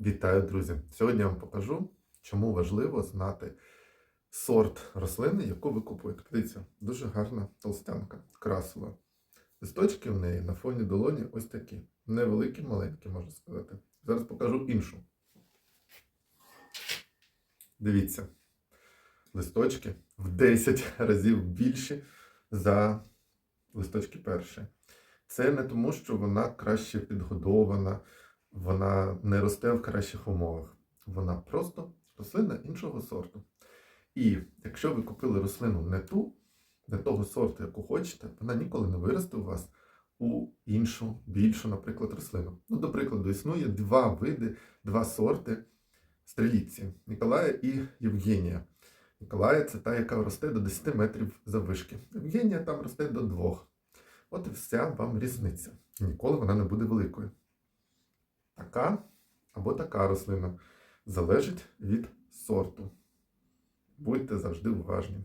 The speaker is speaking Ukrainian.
Вітаю, друзі! Сьогодні я вам покажу, чому важливо знати сорт рослини, яку ви купуєте. Дивіться, дуже гарна толстянка, красова. Листочки в неї на фоні долоні ось такі. Невеликі, маленькі, можна сказати. Зараз покажу іншу. Дивіться, листочки в 10 разів більші за листочки перші. Це не тому, що вона краще підгодована, вона не росте в кращих умовах. Вона просто рослина іншого сорту. І якщо ви купили рослину не ту, не того сорту, яку хочете, вона ніколи не виросте у вас у іншу, більшу, наприклад, рослину. Ну, до прикладу, існує два види, два сорти стреліці Ніколая і Євгенія. Ніколая це та, яка росте до 10 метрів заввишки. Євгенія там росте до 2. От і вся вам різниця. Ніколи вона не буде великою. Така або така рослина залежить від сорту. Будьте завжди уважні.